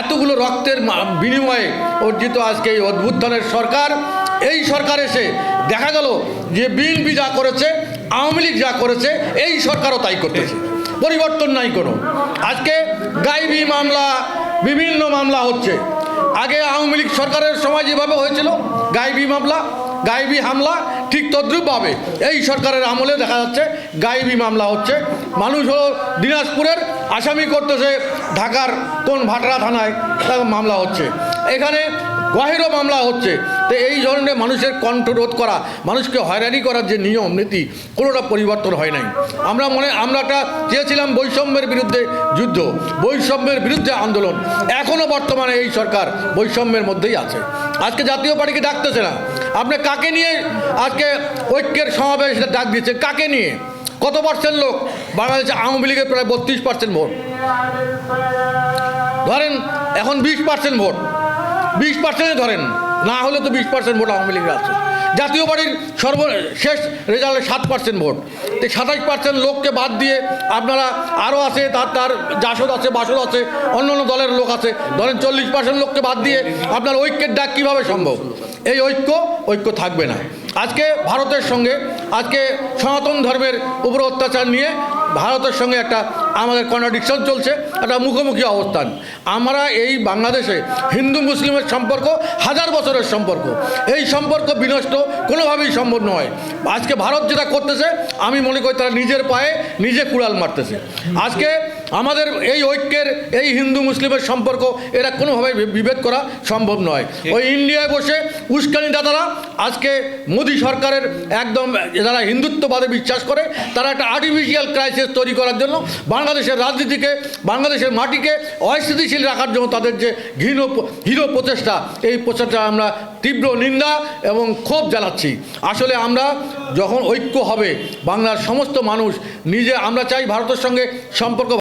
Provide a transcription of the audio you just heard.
এতগুলো রক্তের বিনিময়ে অর্জিত আজকে এই অদ্ভুত্থানের সরকার, এই সরকার এসে দেখা গেল যে বিএনপি যা করেছে, আওয়ামী লীগ যা করেছে, এই সরকারও তাই করতেছে। পরিবর্তন নাই কোনো। আজকে গাইবি মামলা, বিভিন্ন মামলা হচ্ছে। আগে আওয়ামী লীগ সরকারের সময় যেভাবে হয়েছিল, গাইবি মামলা, গাইবি হামলা, ঠিক তদ্রুপভাবে এই সরকারের আমলে দেখা যাচ্ছে, গাইবি মামলা হচ্ছে। মানুষ হলো দিনাজপুরের আসামি করতেছে ঢাকার কোন ভাটরা থানায় তার মামলা হচ্ছে। এখানে গহেরও মামলা হচ্ছে। তো এই ধরনের মানুষের কণ্ঠ রোধ করা, মানুষকে হয়রানি করার যে নিয়ম, নীতি, কোনোটা পরিবর্তন হয় নাই। আমরা মনে, আমরা একটা চেয়েছিলাম বৈষম্যের বিরুদ্ধে যুদ্ধ, বৈষম্যের বিরুদ্ধে আন্দোলন। এখনও বর্তমানে এই সরকার বৈষম্যের মধ্যেই আছে। আজকে জাতীয় পার্টিকে ডাকতেছে না। আপনি কাকে নিয়ে আজকে ঐক্যের সমাবেশ ডাক দিচ্ছে কাকে নিয়ে? কত পার্সেন্ট লোক? বাংলাদেশে আওয়ামী লীগের প্রায় বত্রিশ পার্সেন্ট ভোট। ধরেন, এখন বিশ পার্সেন্ট ভোট। বিশ পার্সেন্টে ধরেন, না হলে তো বিশ পার্সেন্ট ভোট আওয়ামী লীগের আছে। জাতীয় পার্টির সর্বশেষ রেজাল্টে সাত পার্সেন্ট ভোট। তো সাতাশ পার্সেন্ট লোককে বাদ দিয়ে আপনারা আরও আছে, তার তার জাসদ আছে, বাসদ আছে অন্য অন্য দলের লোক আছে। ধরেন চল্লিশ পার্সেন্ট লোককে বাদ দিয়ে আপনার ঐক্যের ডাক কীভাবে সম্ভব? এই ঐক্য ঐক্য থাকবে না। আজকে ভারতের সঙ্গে, আজকে সনাতন ধর্মের উপর অত্যাচার নিয়ে ভারতের সঙ্গে একটা আমাদের কন্ট্রাডিকশন চলছে, একটা মুখোমুখি অবস্থান। আমরা এই বাংলাদেশে হিন্দু মুসলিমের সম্পর্ক, হাজার বছরের সম্পর্ক। এই সম্পর্ক বিনষ্ট, কোনোভাবেই সম্ভব নয়। আজকে ভারত যেটা করতেছে, আমি মনে করি তারা নিজের পায়ে নিজে কুড়াল মারতেছে। আজকে আমাদের এই ঐক্যের এই হিন্দু মুসলিমের সম্পর্ক এরা কোনোভাবে বিভেদ করা সম্ভব নয়। ওই ইন্ডিয়ায় বসে উস্কানি দাদারা আজকে মোদী সরকারের একদম যারা হিন্দুত্ববাদে বিশ্বাস করে তারা একটা আর্টিফিশিয়াল ক্রাইসিস তৈরি করার জন্য বাংলাদেশের রাজনীতিকে বাংলাদেশের মাটিকে অস্থিতিশীল রাখার জন্য তাদের যে ঘৃণ হিরো প্রচেষ্টা এই প্রচেষ্টা আমরা তীব্র নিন্দা এবং ক্ষোভ জ্বালাচ্ছি আসলে আমরা যখন ঐক্য হবে বাংলার সমস্ত মানুষ নিজে আমরা চাই ভারতের সঙ্গে সম্পর্ক